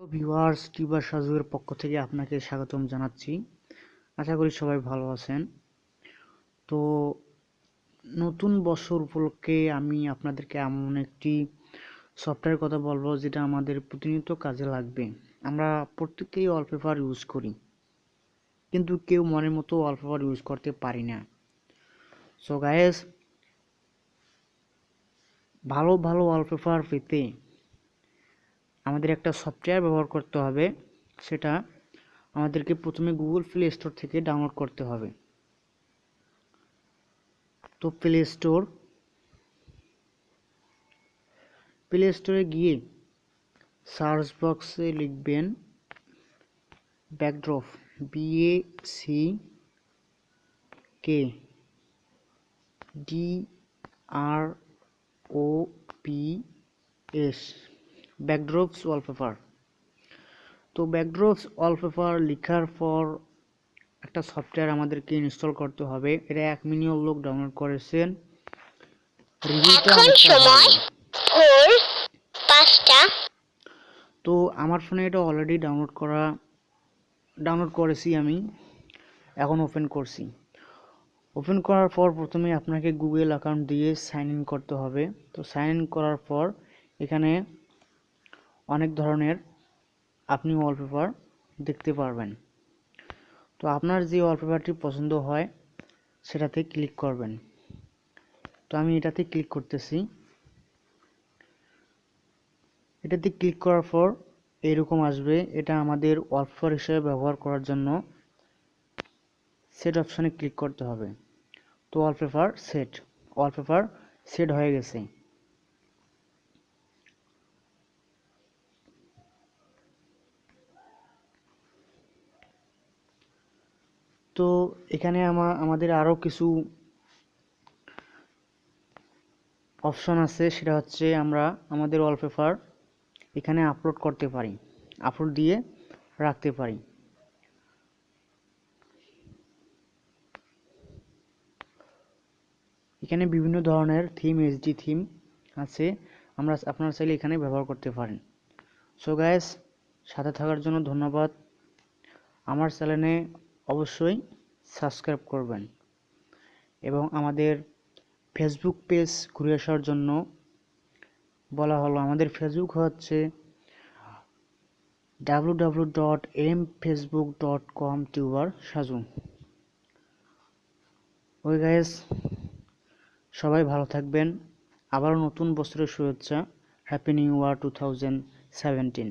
Viewers tuber সাজুয়ের পক্ষ থেকে আপনাকে স্বাগতম জানাচ্ছি। আশা করি সবাই ভালো আছেন। তো নতুন বছর উপলক্ষে আমি আপনাদেরকে এমন একটি সফটওয়্যার কথা বলব, যেটা আমাদের প্রতিনিয়ত কাজে লাগবে। আমরা প্রত্যেকেই ওয়ালপেপার ইউজ করি, কিন্তু কেউ মনের মতো ওয়ালপেপার ইউজ করতে পারি না। সো গায়েস ভালো ভালো ওয়ালপেপার পেতে আমাদের একটা সফটওয়্যার ব্যবহার করতে হবে, সেটা আমাদেরকে প্রথমে গুগল প্লে স্টোর থেকে ডাউনলোড করতে হবে। তো প্লে স্টোর প্লে স্টোরে গিয়ে সার্চ বক্সে লিখবেন backdrop B A C K D R O P S backdrops wallpaper তো ব্যাকড্রপস ওয়ালপেপার লেখার পর একটা সফটওয়্যার আমাদেরকে ইনস্টল করতে হবে। এটা এক মিলিয়ন লোক ডাউনলোড করেছেন। তো আমার ফোনে এটা অলরেডি ডাউনলোড করা ডাউনলোড করেছি আমি। এখন ওপেন করছি। ওপেন করার পর প্রথমে আপনাকে গুগল অ্যাকাউন্ট দিয়ে সাইন ইন করতে হবে। তো সাইন ইন করার পর এখানে অনেক ধরনের আপনি ওয়ালপেপার দেখতে পারবেন। তো আপনার যে ওয়ালপেপারটি পছন্দ হয়, সেটাতে ক্লিক করবেন। তো আমি এটাতে ক্লিক করতেছি। এটাতে ক্লিক করার পর এরকম আসবে। এটা আমাদের ওয়ালপেপার হিসেবে ব্যবহার করার জন্য সেট অপশানে ক্লিক করতে হবে। তো ওয়ালপেপার সেট ওয়ালপেপার সেট হয়ে গেছে। তো এখানে আমা- আমাদের আরও কিছু অপশন আছে, সেটা হচ্ছে আমরা আমাদের ওয়ালপেপার এখানে আপলোড করতে পারি আপলোড দিয়ে রাখতে পারি। এখানে বিভিন্ন ধরনের থিম এইচডি থিম আছে, আমরা আপনারা চাইলে এখানে ব্যবহার করতে পারেন। সো গ্যাস সাথে থাকার জন্য ধন্যবাদ। আমার চ্যানেলে অবশ্যই সাবস্ক্রাইব করবেন। এবং আমাদের ফেসবুক পেজ ঘুরে আসার জন্য বলা হলো, আমাদের ফেসবুক হচ্ছে W W dot M Facebook dot com tuber Saju ওই গাইস সবাই ভালো থাকবেন। আবারও নতুন বছরের শুভেচ্ছা। Happy new year two thousand seventeen